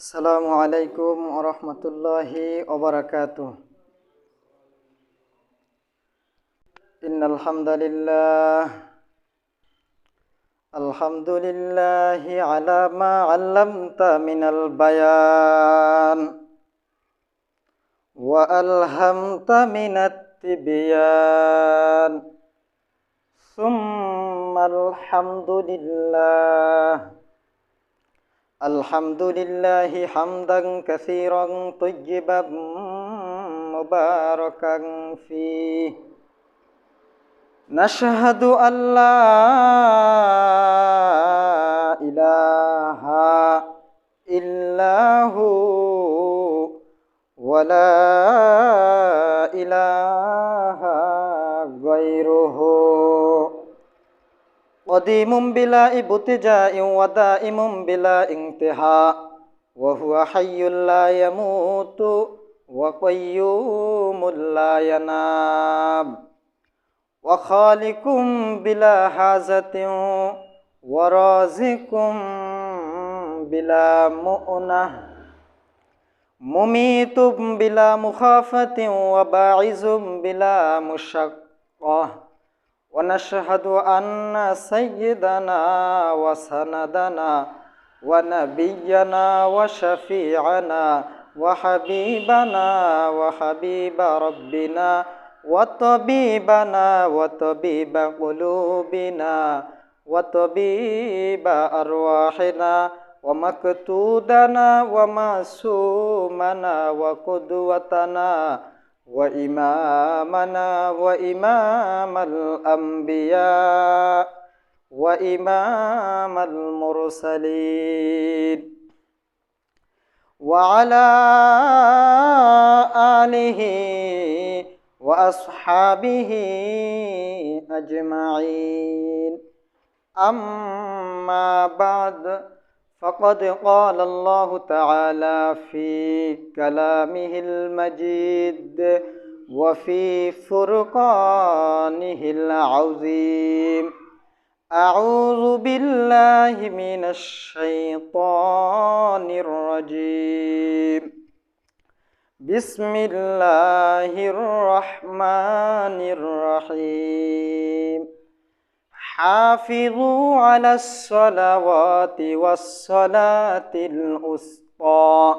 আসসালামু আলাইকুম ওরহমতুল্লাহি ওবরাকাতু إن الحمد لله الحمد لله على ما علمت من البيان وألهمت من التبيان ثم الحمد لله الحمد لله حمدا كثيرا طيبا مباركا فيه. نشهد أن لا إله إلا هو ولا إله قديم بلا ابتجاء ودائم بلا انتهاء وهو حي لا يموت وقيوم لا ينام. وخالق بلا حاجة ورازق بلا مؤنة. مميت بلا مخافة وباعز بلا مشقة. ونشهد أن سيدنا وسندنا ونبينا وشفيعنا وحبيبنا وحبيب ربنا وطبيبنا وطبيب قلوبنا وطبيب أرواحنا ومكتودنا ومعصومنا وقدوتنا وإمامنا وإمام الأنبياء وإمام المرسلين وعلى آله وأصحابه أجمعين. أما بعد فقد قال الله تعالى في كلامه المجيد وفي فرقانه العظيم. أعوذ بالله من الشيطان الرجيم. بسم الله الرحمن الرحيم. حافظوا على الصلوات والصلاة الوسطى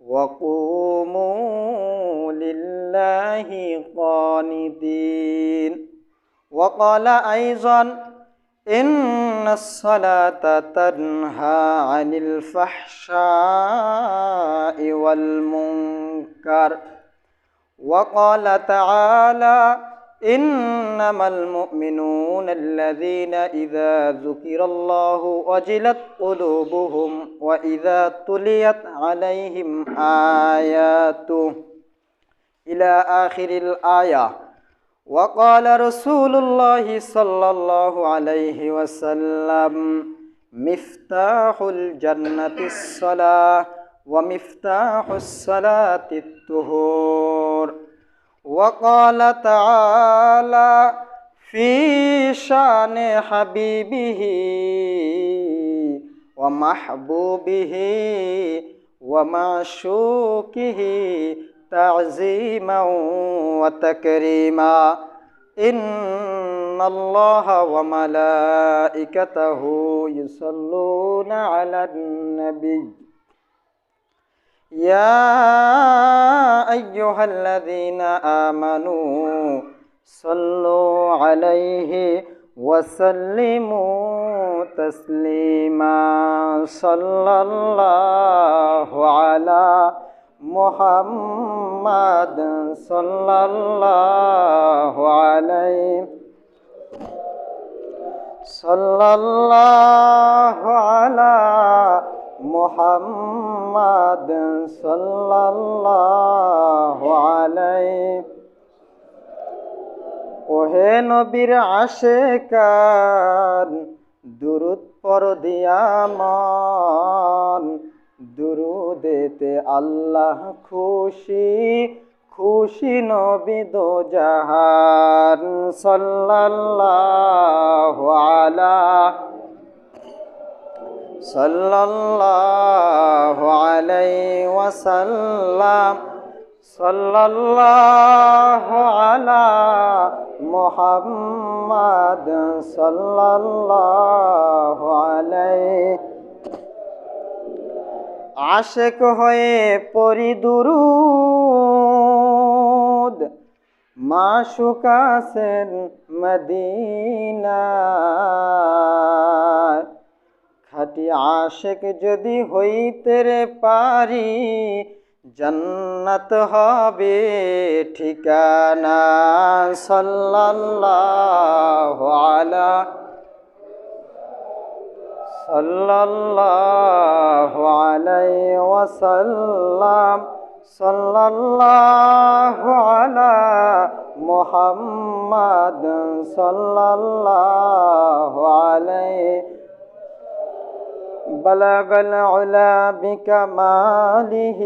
وقوموا لله قانتين. وقال أيضا إن الصلاة تنهى عن الفحشاء والمنكر. وقال تعالى إنما المؤمنون الذين إذا ذكر الله وجلت قلوبهم وإذا تليت عليهم آياته إلى آخر الآية. وقال رسول الله صلى الله عليه وسلم مفتاح الجنة الصلاة ومفتاح الصلاة الطهور. وقال تعالى في شأن حبيبه ومحبوبه ومعشوقه تعزيما وتكريما. إن الله وملائكته يصلون على النبي. يا أيها الذين آمنوا صلوا عليه وسلموا تسليما. صلى الله على محمد. صلى الله عليه صلى الله على মোহাম্মদ সাল্লাই ওহে নবীর আশেকান, দুরুদ পর দিয়ামন দুরুদেতে আল্লাহ খুশি খুশি নবী দো জাহান সাল্লাল্লাহু আলা صلى الله عليه وسلم صلى الله على محمد صلى الله عليه আশেক হয়ে পরি দুরুদ মাসুক আছেন মদিনা খাটি আশেক যদি হইতে পারি, জন্নত হবে ঠিকানা সাল্লাল্লাহু আলা সাল্লাল্লাহু আলাইহি ওয়াসাল্লাম। সাল্লাল্লাহু আলা মুহাম্মাদ بلغ العلا بكماله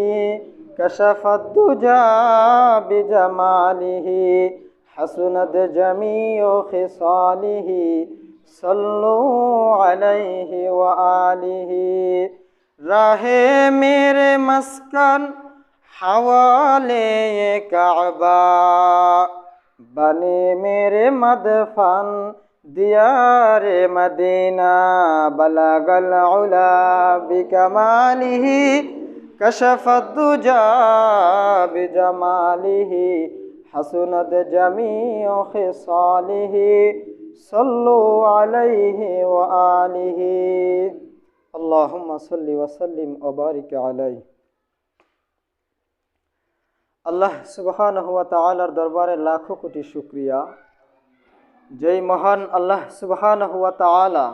كشف الدجى بجماله حسنت جميع خصاله صلوا عليه وآله راہ میرے مسکن حوالے کعبہ بنے میرے مدفن দিয়ারে মদিনা, বলাগল উলা বিকমালিহি কশফদুজা বিজমালিহি জমি ও খিসালিহি, সাল্লু আলাইহি ও আলিহি। আল্লাহুম্মা সাল্লি ওয়া সাল্লিম ওয়া আল্লাহ সুবহানাহু ওয়া তাআলার দরবারে লাখো কোটি শুকরিয়া। যেই মহান আল্লাহ সুবহানাহু হুয়া তাআলা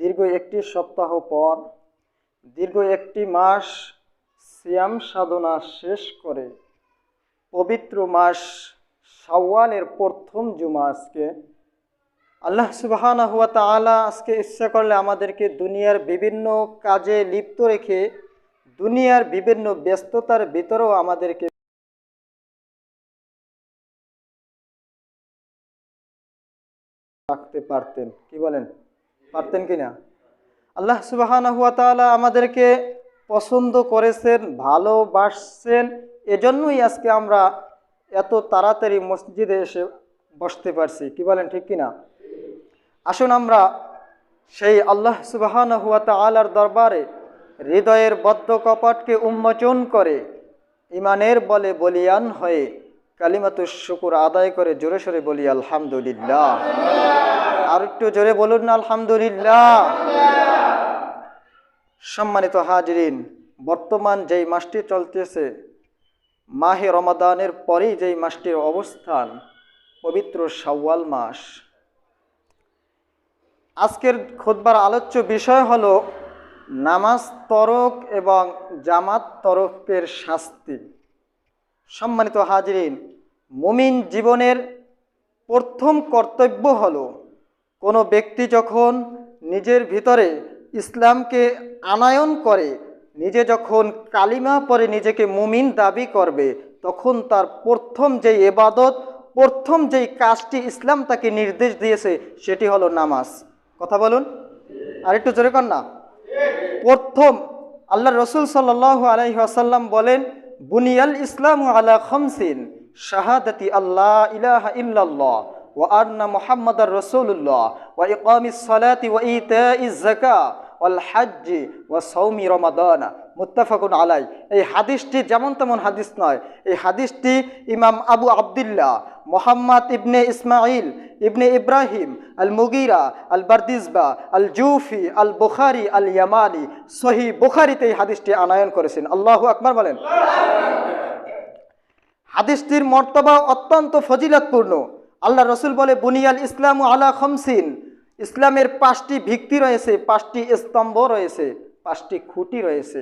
দীর্ঘ একটি সপ্তাহ পর, দীর্ঘ একটি মাস সিয়াম সাধনা শেষ করে, পবিত্র মাস শাওয়ালের প্রথম জুমা আজকে, আল্লাহ সুবহানাহু হুয়া তাআলা আজকে ইচ্ছা করলে আমাদেরকে দুনিয়ার বিভিন্ন কাজে লিপ্ত রেখে, দুনিয়ার বিভিন্ন ব্যস্ততার ভিতরেও আমাদেরকে রাখতে পারতেন। কি বলেন? পারতেন কি না? আল্লাহ তাআলা আমাদেরকে পছন্দ করেছেন, ভালোবাসছেন। এজন্যই আজকে আমরা এত তাড়াতাড়ি মসজিদে এসে বসতে পারছি। কি বলেন, ঠিক কিনা আসুন আমরা সেই আল্লাহ সুবাহানাহু ওয়া তাআলার দরবারে হৃদয়ের বদ্ধ কপটকে উন্মোচন করে ইমানের বলে বলিয়ান হয়ে কালিমাতুর শুকুর আদায় করে জোরে সোরে বলি, আলহামদুলিল্লাহ। আর একটু জোরে বলুন না আলহামদুলিল্লাহ। সম্মানিত হাজরিন, বর্তমান যেই মাসটি চলতেছে, মাহে রমাদানের পরেই যেই মাসটির অবস্থান, পবিত্র সাওয়াল মাস। আজকের খোদবার আলোচ্য বিষয় হলো, নামাজ তরক এবং জামাত তরকের শাস্তি। সম্মানিত হাজরিন, মুমিন জীবনের প্রথম কর্তব্য হল কোনো ব্যক্তি যখন নিজের ভিতরে ইসলামকে আনায়ন করে, নিজে যখন কালিমা পরে নিজেকে মুমিন দাবি করবে, তখন তার প্রথম যেই এবাদত, প্রথম যেই কাজটি ইসলাম তাকে নির্দেশ দিয়েছে, সেটি হলো নামাজ। কথা বলুন। আর একটু জোরে কর না। প্রথম আল্লাহ রসুল সাল্লাহ আলহিহাসাল্লাম বলেন বুনিয়াল ইসলাম আলা খমসিন, শাহাদাতি আল্লাহ ইলাহা ইল্লাল্লাহ ওয়া আন্না মুহাম্মাদার রাসূলুল্লাহ ওয়া ইকামিস সালাতি ওয়া ইতাইজ ইজাকা ওয়াল হাজ্জি ওয়া সৌমি রমাদানা। মুত্তাফাকুন আলাই এই হাদিসটি যেমন তেমন হাদিস নয়, এই হাদিসটি ইমাম আবু আবদুল্লাহ মোহাম্মদ ইবনে ইসমাইল ইবনে ইব্রাহিম আল মুগিরা আল বারদিসবা আল জুফি আল বুখারি আল ইয়ামানি সহি বুখারিতে এই হাদিসটি আনায়ন করেছেন। আল্লাহ আকবার বলেন। হাদিসটির মর্তবা অত্যন্ত ফজিলতপূর্ণ। আল্লাহ রসুল বলে, বুনিয়াল ইসলাম আলা খমসিন। ইসলামের পাঁচটি ভিত্তি রয়েছে, পাঁচটি স্তম্ভ রয়েছে, পাঁচটি খুঁটি রয়েছে।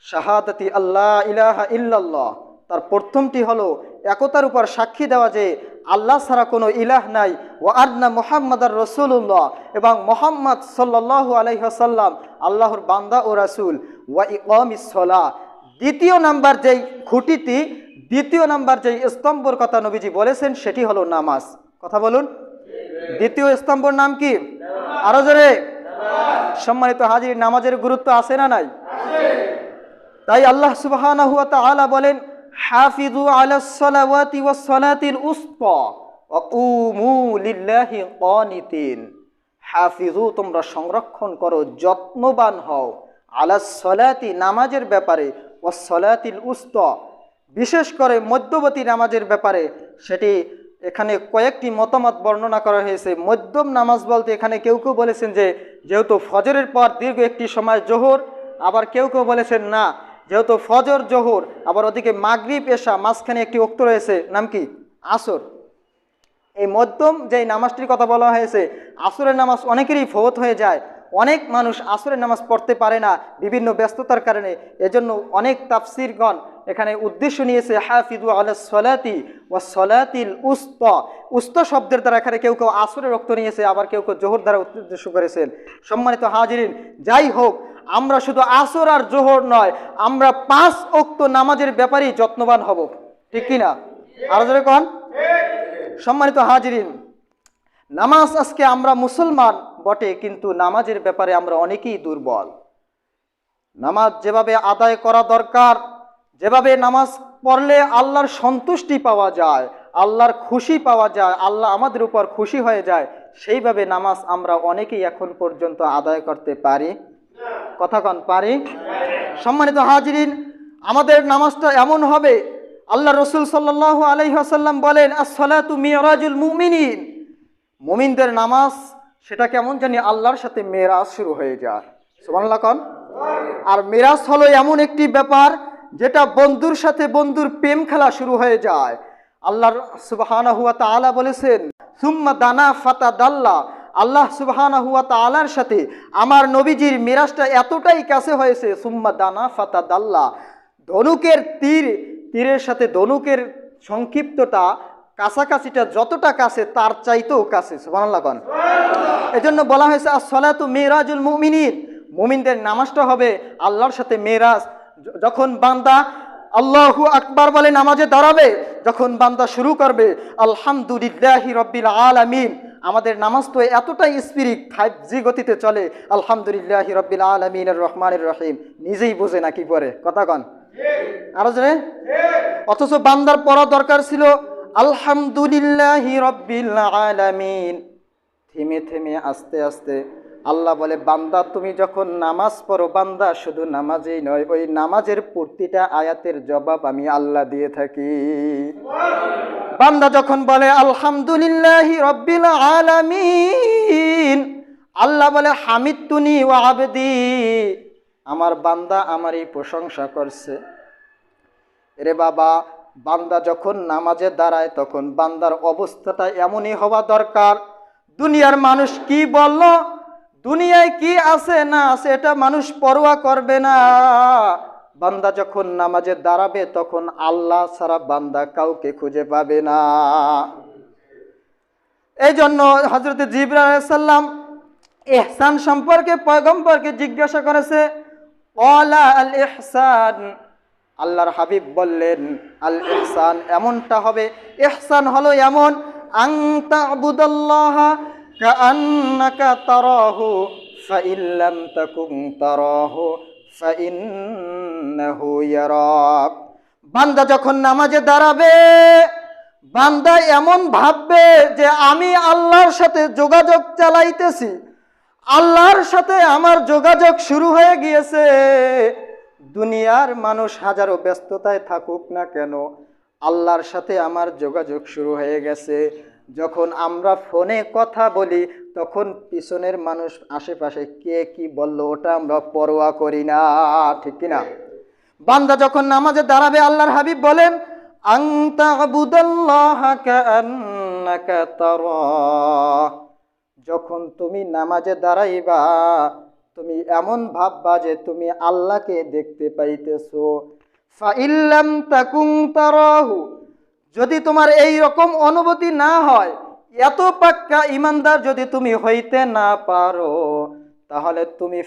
শাহাদাতি আল্লাহ ইলাহা ইল্লাল্লাহ। তার প্রথমটি হলো একতার উপর সাক্ষী দেওয়া যে আল্লাহ ছাড়া কোনো ইলাহ নাই। ও আদনা মোহাম্মদার রসুল্লাহ এবং মোহাম্মদ সাল্লাহ আলহ্লাম আল্লাহর বান্দা ও রাসুল। ওয়া ইকমিসলা দ্বিতীয় নাম্বার যেই খুঁটিটি দ্বিতীয় নাম্বার যেই স্তম্ভর কথা নবীজি বলেছেন সেটি হলো নামাজ। কথা বলুন। দ্বিতীয় স্তম্ভর নাম কি? আরও জোরে। সম্মানিত হাজির নামাজের গুরুত্ব আছে না নাই? তাই আল্লাহ তাআলা বলেন হাফিজু আলাস সালাওয়াতি ওয়াস সালাতিল উসতা ওয়া কুমু লিল্লাহি কানিতিন হাফিজু তোমরা সংরক্ষণ করো, যত্নবান হও আলাস সালাতি নামাজের ব্যাপারে ওয়াস সালাতিল উসতা বিশেষ করে মধ্যবর্তী নামাজের ব্যাপারে, সেটি এখানে কয়েকটি মতামত বর্ণনা করা হয়েছে। মধ্যম নামাজ বলতে এখানে কেউ কেউ বলেছেন যে, যেহেতু ফজরের পর দীর্ঘ একটি সময় জোহর, আবার কেউ কেউ বলেছেন না যেহেতু ফজর, জোহর, আবার ওদিকে মাগরিব, এশা, মাঝখানে একটি উক্ত রয়েছে, নাম কি? আসর। এই মধ্যম যে নামাজটির কথা বলা হয়েছে, আসরের নামাজ অনেকেরই ফৌত হয়ে যায়। অনেক মানুষ আসরের নামাজ পড়তে পারে না, বিভিন্ন ব্যস্ততার কারণে। এজন্য অনেক তাফসিরগণ এখানে উদ্দেশ্য নিয়েছে হাফিদু আলা সলাতি ও সলাতিল উস্ত। উস্ত শব্দের দ্বারা এখানে কেউ কেউ আসরের রক্ত নিয়েছে, আবার কেউ কেউ জোহর দ্বারা উদ্দেশ্য করেছেন। সম্মানিত হাজিরিন, যাই হোক আমরা শুধু আসর আর জোহর নয়, আমরা পাঁচ অক্ত নামাজের ব্যাপারেই যত্নবান হব। ঠিক কিনা আরও জোরে কন। সম্মানিত হাজিরিন, নামাজ আজকে আমরা মুসলমান বটে, কিন্তু নামাজের ব্যাপারে আমরা অনেকেই দুর্বল। নামাজ যেভাবে আদায় করা দরকার, যেভাবে নামাজ পড়লে আল্লাহর সন্তুষ্টি পাওয়া যায়, আল্লাহর খুশি পাওয়া যায়, আল্লাহ আমাদের উপর খুশি হয়ে যায়, সেইভাবে নামাজ আমরা অনেকেই এখন পর্যন্ত আদায় করতে পারি। কথা কন, পারি? সম্মানিত হাজিরিন, আমাদের নামাজটা এমন হবে। আল্লাহ রসুল সাল্লাহ আলহিহাসাল্লাম বলেন আসলাতু মিয়রাজুল মুমিনিন। মুমিনদের নামাজ, সেটা কেমন জানি আল্লাহর সাথে মেরাজ শুরু হয়ে যায়। সুবহানাল্লাহ কন। আর মেরাজ হলো এমন একটি ব্যাপার, যেটা বন্ধুর সাথে বন্ধুর প্রেম খেলা শুরু হয়ে যায়। আল্লাহর সুবহানা হুয়া তাআলা বলেছেন, সুম্মা দানা ফাতা দাল্লা আল্লাহ সুবহানা হুয়া তাআলার সাথে আমার নবীজির মিরাজটা এতটাই কাছে হয়েছে, সুম্মা দানা ফাতা দাল্লা। ধনুকের তীর, তীরের সাথে ধনুকের সংক্ষিপ্ততা কাছাকাছিটা যতটা কাছে, তার চাইতেও কাছে কন এজন্য বলা হয়েছে আর আসলাতু মেরাজুল মুমিনিন। মুমিনদের নামাজটা হবে আল্লাহর সাথে মেরাজ। য- যখন বান্দা আল্লাহু আকবার বলে নামাজে দাঁড়াবে, যখন বান্দা শুরু করবে, আলহামদুলিল্লাহি রব্বিল আলামিন। আমাদের নামাজ তো এতটাই স্পিরিট ফাইভ জি গতিতে চলে, আলহামদুলিল্লাহ রব্বিল আলমিন রহমানের রহিম, নিজেই বোঝে না কি পরে। কথা কন। আরও যে অথচ বান্দার পড়া দরকার ছিল, আলহামদুলিল্লাহ রব্বিল আলমিন। থেমে থেমে আস্তে আস্তে আল্লাহ বলে, বান্দা, তুমি যখন নামাজ পড়ো, বান্দা, শুধু নামাজেই নয়, ওই নামাজের প্রতিটা আয়াতের জবাব আমি আল্লাহ দিয়ে থাকি। বান্দা যখন বলে, আলহামদুলিল্লাহি রব্বিল আলামিন আল্লাহ বলে হামিদ তুনি ও আবেদি আমার বান্দা আমারই প্রশংসা করছে। রে বাবা, বান্দা যখন নামাজে দাঁড়ায়, তখন বান্দার অবস্থাটা এমনই হওয়া দরকার। দুনিয়ার মানুষ কি বলল? দুনিয়ায় কি আছে না আছে, এটা মানুষ পরোয়া করবে না। বান্দা যখন নামাজে দাঁড়াবে, তখন আল্লাহ ছাড়া বান্দা কাউকে খুঁজে পাবে না। এই জন্য হজরত জিব্রাহ এহসান সম্পর্কে পয়গম্বরকে জিজ্ঞাসা করেছে আল ইহসান আল্লাহর হাবিব বললেন আল এহসান এমনটা হবে এহসান হলো এমন আং তা'বুদাল্লাহ কাআন্নাকা তারাহু, ফাইন লাম তাকুন তারাহু, ফাইন্নাহু ইয়ারাক। বান্দা যখন নামাজে দাঁড়াবে, বান্দা এমন ভাববে যে আমি আল্লাহর সাথে যোগাযোগ চালাইতেছি। আল্লাহর সাথে আমার যোগাযোগ শুরু হয়ে গিয়েছে। দুনিয়ার মানুষ হাজারো ব্যস্ততায় থাকুক না কেন, আল্লাহর সাথে আমার যোগাযোগ শুরু হয়ে গেছে। যখন আমরা ফোনে কথা বলি, তখন পিছনের মানুষ আশেপাশে কে কি বলল ওটা আমরা পরোয়া করি না, ঠিক কিনা? বান্দা যখন নামাজে দাঁড়াবে, আল্লাহর হাবিব বলেন যখন তুমি নামাজে দাঁড়াইবা, তুমি এমন ভাববা যে তুমি আল্লাহকে দেখতে পাইতেছ। যদি তোমার এই রকম অনুভূতি না হয়, এত পাক্কা ইমানদার যদি তুমি হইতে না পারো, তাহলে তুমি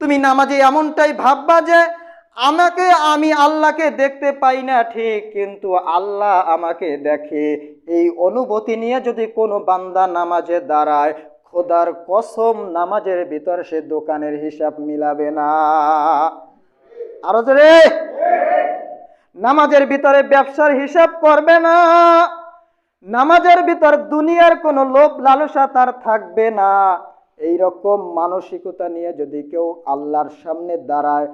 তুমি নামাজে এমনটাই ভাববা যে, আমাকে আমি আল্লাহকে দেখতে পাই না ঠিক, কিন্তু আল্লাহ আমাকে দেখে। এই অনুভূতি নিয়ে যদি কোনো বান্দা নামাজে দাঁড়ায়, খোদার কসম নামাজের ভিতর সে দোকানের হিসাব মিলাবে না। আরও জোরে। নামাজের ভিতরে ব্যবসার হিসাব করবে না। নামাজের ভিতর দুনিয়ার কোনো লোভ লালসা তার থাকবে না। এই রকম মানসিকতা নিয়ে যদি কেউ আল্লাহর সামনে দাঁড়ায়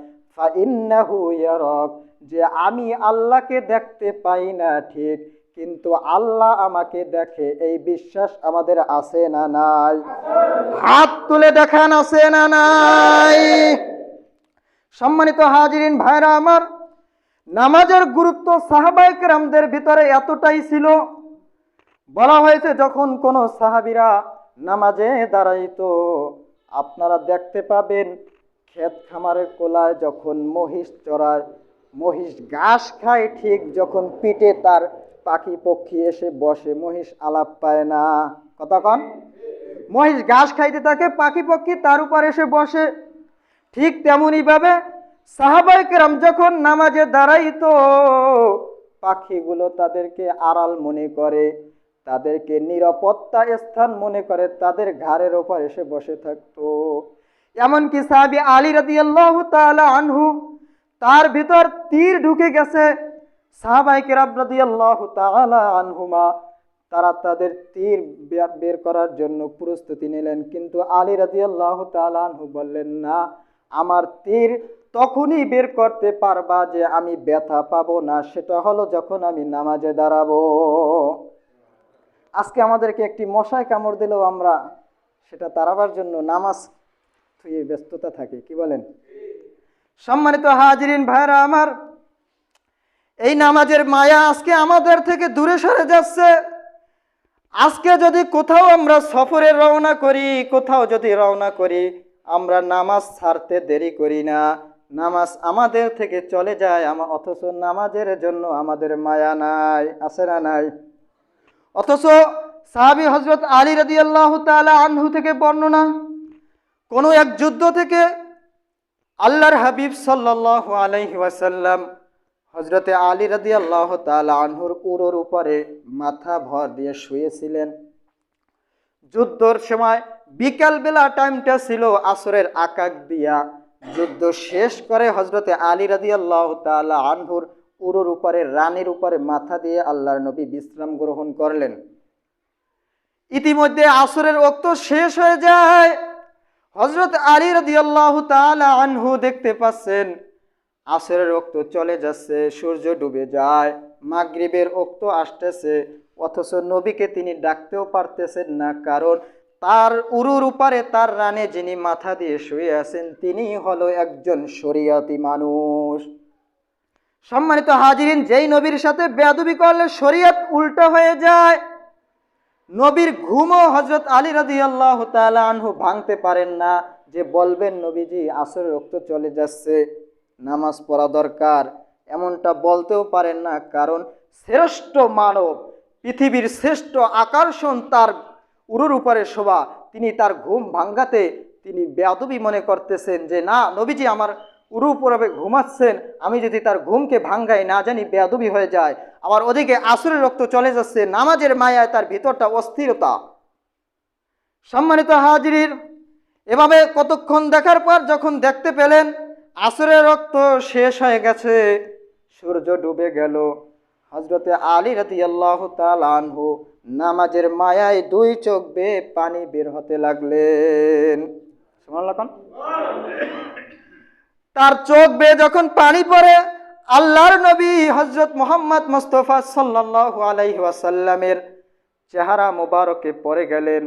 যে আমি আল্লাহকে দেখতে পাই না ঠিক, কিন্তু আল্লাহ আমাকে দেখে এই বিশ্বাস আমাদের আছে না নাই? হাত তুলে দেখান, আছে না নাই? সম্মানিত হাজিরিন ভাইরা আমার, নামাজের গুরুত্ব সাহাবাইক রামদের ভিতরে এতটাই ছিল। বলা হয়েছে যখন কোনো সাহাবিরা নামাজে দাঁড়াইতো, আপনারা দেখতে পাবেন ক্ষেত খামারের কোলায় যখন মহিষ চড়ায়, মহিষ ঘাস খায় ঠিক যখন পিঠে তার পাখি পক্ষী এসে বসে, মহিষ আলাপ পায় না। কতক্ষণ মহিষ ঘাস খাইতে থাকে, পাখি পক্ষী তার উপর এসে বসে। ঠিক তেমনইভাবে সাহাবাইকেরাম যখন নামাজে দাঁড়াইতো, পাখিগুলো তাদেরকে আড়াল মনে করে, তাদেরকে নিরাপত্তা স্থান মনে করে, তাদের ঘাড়ের ওপর এসে বসে থাকতো। এমনকি সাহাবি আলী রাদিয়াল্লাহু তাআলা আনহু, তার ভিতর তীর ঢুকে গেছে। সাহাবাইকেরাম রাদিয়াল্লাহু তাআলা আনহুমা, তারা তাদের তীর বের করার জন্য প্রস্তুতি নিলেন। কিন্তু আলী রাদিয়াল্লাহু তাআলা আনহু বললেন, না আমার তীর তখনই বের করতে পারবা যে আমি ব্যথা পাবো না, সেটা হলো যখন আমি নামাজে দাঁড়াবো। আজকে আমাদেরকে একটি মশায় কামড় দিলেও আমরা সেটা তাড়াবার জন্য নামাজ থুয়ে ব্যস্ততা থাকি, কি বলেন? সম্মানিত হাজিরিন ভাইরা আমার, এই নামাজের মায়া আজকে আমাদের থেকে দূরে সরে যাচ্ছে। আজকে যদি কোথাও আমরা সফরে রওনা করি, কোথাও যদি রওনা করি আমরা নামাজ ছাড়তে দেরি করি না। নামাজ আমাদের থেকে চলে যায়, আমা, অথচ নামাজের জন্য আমাদের মায়া নাই আছে না নাই। অথচ সাহাবি হজরত আলী রাদি আল্লাহ আনহু থেকে বর্ণনা, কোনো এক যুদ্ধ থেকে আল্লাহর হাবিব সাল্লাহ আলাইহি ওয়াসাল্লাম হজরতে আলী রাদি আল্লাহ তালা আনহুর উরোর উপরে মাথা ভর দিয়ে শুয়েছিলেন। যুদ্ধর সময় বিকালবেলা টাইমটা ছিল আসরের আকাক দিয়া। যুদ্ধ শেষ করে হজরতে আলী রাদি আল্লাহ তালা আনহুর উরুর উপরে, রানীর উপরে মাথা দিয়ে আল্লাহর নবী বিশ্রাম গ্রহণ করলেন। ইতিমধ্যে আসরের অক্ত শেষ হয়ে যায়। হজরত আলী রাদি আল্লাহ তালা আনহু দেখতে পাচ্ছেন, আসরের রক্ত চলে যাচ্ছে, সূর্য ডুবে যায়, মাগরিবের রক্ত আসতেছে, অথচ নবীকে তিনি ডাকতেও পারতেছেন না, কারণ তার উরুর উপরে তার রানে যিনি মাথা দিয়ে শুয়ে আছেন, তিনি হলো একজন শরিয়াতি মানুষ। সম্মানিত হাজিরিন, যেই নবীর সাথে বেয়াদবি করলে শরীয়ত উল্টো হয়ে যায়। নবীর ঘুমও হজরত আলী রাদি আল্লাহ আনহু ভাঙতে পারেন না, যে বলবেন, নবীজি, আসরের রক্ত চলে যাচ্ছে, নামাজ পড়া দরকার। এমনটা বলতেও পারেন না, কারণ শ্রেষ্ঠ মানব, পৃথিবীর শ্রেষ্ঠ আকর্ষণ তার উরুর উপরে শোভা, তিনি তার ঘুম ভাঙ্গাতে তিনি বেয়াদবি মনে করতেছেন যে, না, নবীজি আমার উরু উপরে ঘুমাচ্ছেন, আমি যদি তার ঘুমকে ভাঙ্গাই, না জানি বেয়াদবি হয়ে যায়। আবার ওদিকে আসরের রক্ত চলে যাচ্ছে, নামাজের মায়ায় তার ভিতরটা অস্থিরতা। সম্মানিত হাজির এভাবে কতক্ষণ দেখার পর যখন দেখতে পেলেন, আসরের রক্ত শেষ হয়ে গেছে, সূর্য ডুবে গেল। হজরতে আলী রাতি আল্লাহ আনহু নামাজের মায়ায় দুই চোখ বেয়ে পানি বের হতে লাগলেন। তার চোখ বেয়ে যখন পানি পড়ে, আল্লাহর নবী হজরত মোহাম্মদ মুস্তফা সাল্লাল্লাহু আলাইহি ওয়াসাল্লামের চেহারা মোবারকে পড়ে গেলেন।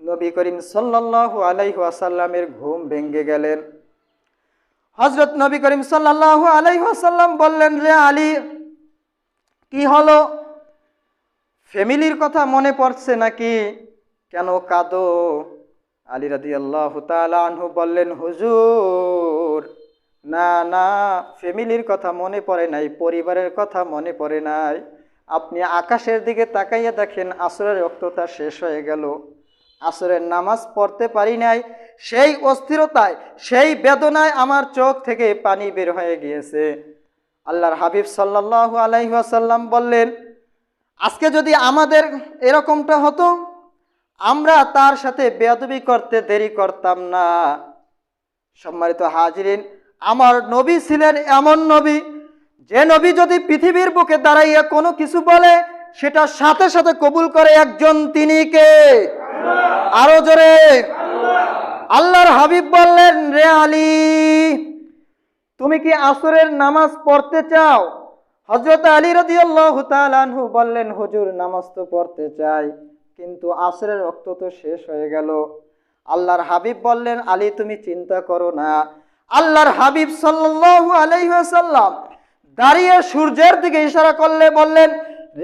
নবী করিম সাল্লাল্লাহু আলাইহি ওয়াসাল্লামের ঘুম ভেঙ্গে গেলেন। হজরত নবী করিম সাল্লাল্লাহু আলাইহি ওয়াসাল্লাম বললেন, রে আলী, কি হলো? ফ্যামিলির কথা মনে পড়ছে নাকি? কেন কাঁদো? আলী রাদি আল্লাহ আনহু বললেন, হুজুর, না না, ফ্যামিলির কথা মনে পড়ে নাই, পরিবারের কথা মনে পড়ে নাই। আপনি আকাশের দিকে তাকাইয়া দেখেন, আসরের রক্ততা শেষ হয়ে গেল। আসরের নামাজ পড়তে পারি নাই, সেই অস্থিরতায়, সেই বেদনায় আমার চোখ থেকে পানি বের হয়ে গিয়েছে। আল্লাহর হাবিব সাল্লাল্লাহু আলাইহি ওয়াসাল্লাম বললেন আজকে যদি আমাদের এরকমটা হতো আমরা তার সাথে বেয়াদবি করতে দেরি করতাম না। সম্মানিত হাজিরিন আমার নবী ছিলেন এমন নবী যে নবী যদি পৃথিবীর বুকে দাঁড়াইয়া কোনো কিছু বলে সেটা সাথে সাথে কবুল করে একজন তিনি কে? আরও জোরে। আল্লাহর হাবিব বললেন রে আলী তুমি কি আসরের নামাজ পড়তে চাও? হজরত আলী রাদিয়াল্লাহু তাআলা আনহু বললেন, হুজুর, নামাজ তো পড়তে চাই, কিন্তু আসরের রক্ত তো শেষ হয়ে গেল। আল্লাহর হাবিব বললেন, আলী, তুমি চিন্তা করো না। আল্লাহর হাবিব সাল্লাল্লাহু আলাইহি ওয়াসাল্লাম দাঁড়িয়ে সূর্যের দিকে ইশারা করলে বললেন,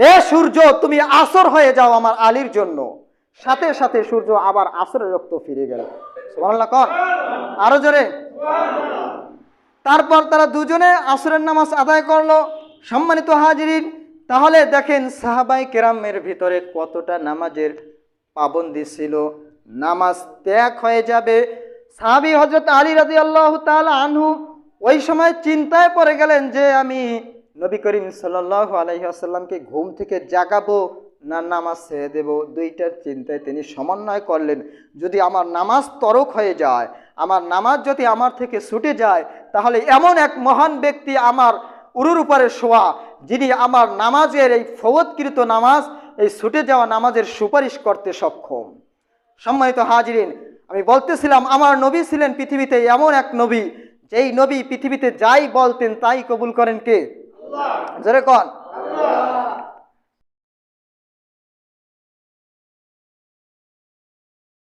রে সূর্য, তুমি আসর হয়ে যাও আমার আলীর জন্য। সাথে সাথে সূর্য আবার আসরের রক্ত ফিরে গেল। আরও জোরে। তারপর তারা দুজনে আসরের নামাজ আদায় করল। সম্মানিত হাজিরিন, তাহলে দেখেন সাহাবাই কেরামের ভিতরে কতটা নামাজের পাবন্দি ছিল। নামাজ ত্যাগ হয়ে যাবে। সাহাবি হজরত আলী রাজি আল্লাহ তাল আনহু ওই সময় চিন্তায় পড়ে গেলেন যে, আমি নবী করিম সাল্লাহ আলহিহাসাল্লামকে ঘুম থেকে জাগাবো না নামাজ ছেড়ে দেব? দুইটার চিন্তায় তিনি সমন্বয় করলেন। যদি আমার নামাজ তরক হয়ে যায়, আমার নামাজ যদি আমার থেকে ছুটে যায়, তাহলে এমন এক মহান ব্যক্তি আমার উরুর উপরে শোয়া যিনি আমার নামাজের এই ফৌতকৃত নামাজ এই ছুটে যাওয়া নামাজের সুপারিশ করতে সক্ষম। সম্মানিত হাজিরিন আমি বলতেছিলাম আমার নবী ছিলেন পৃথিবীতে এমন এক নবী যেই নবী পৃথিবীতে যাই বলতেন তাই কবুল করেন কে? জোরে কন।